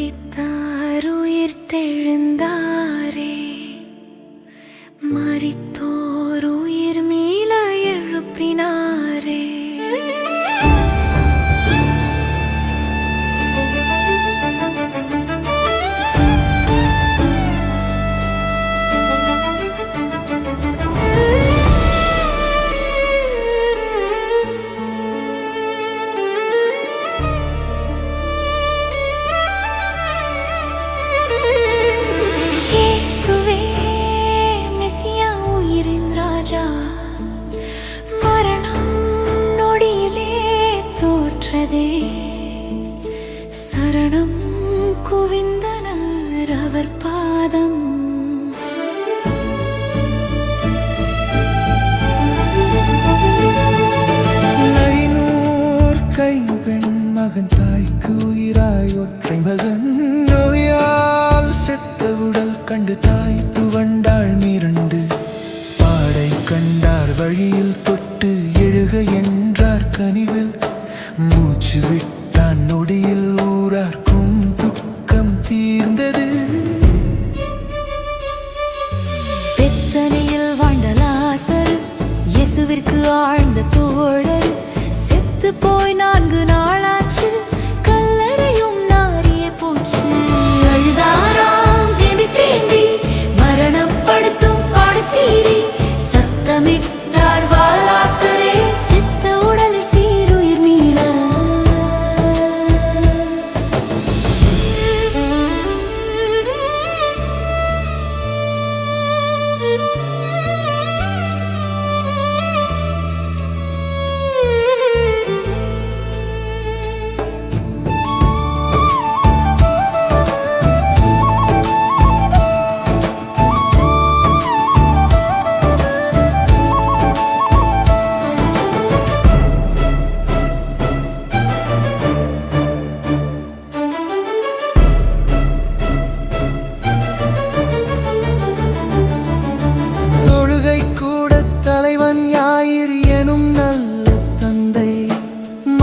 மரித்தார் உயிர் தெழுந்தார். தோற்றதே சரணம் குவிந்தனர் அவர் பாதம். நைநூர் கைம்பெண் மகன் தாய்க்கு உயிராய் ஒற்றை மகன் நோயால் செத்த உடல் கண்டு தாய் துவண்டாள் மிரண்டு. பாடை கண்டார் வழியில் தொட்டு எழுக என்றார் கனிவில். மூச்சு விட்டான் நொடியில் ஊரார்க்கும் துக்கம் தீர்ந்தது. பெத்தனையில் வாழ்ந்த லாசரு இயேசுவிற்கு ஆழ்ந்த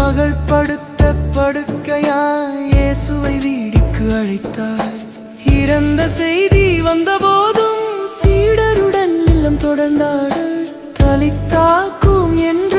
மகள் படுத்த படுக்கையாய் இயேசுவை வீடிக்கு அழைத்தார். இறந்த செய்தி வந்த போதும் சீடருடன் இல்லம் தொடர்ந்தார்கள். தலித்தாக்கும் என்று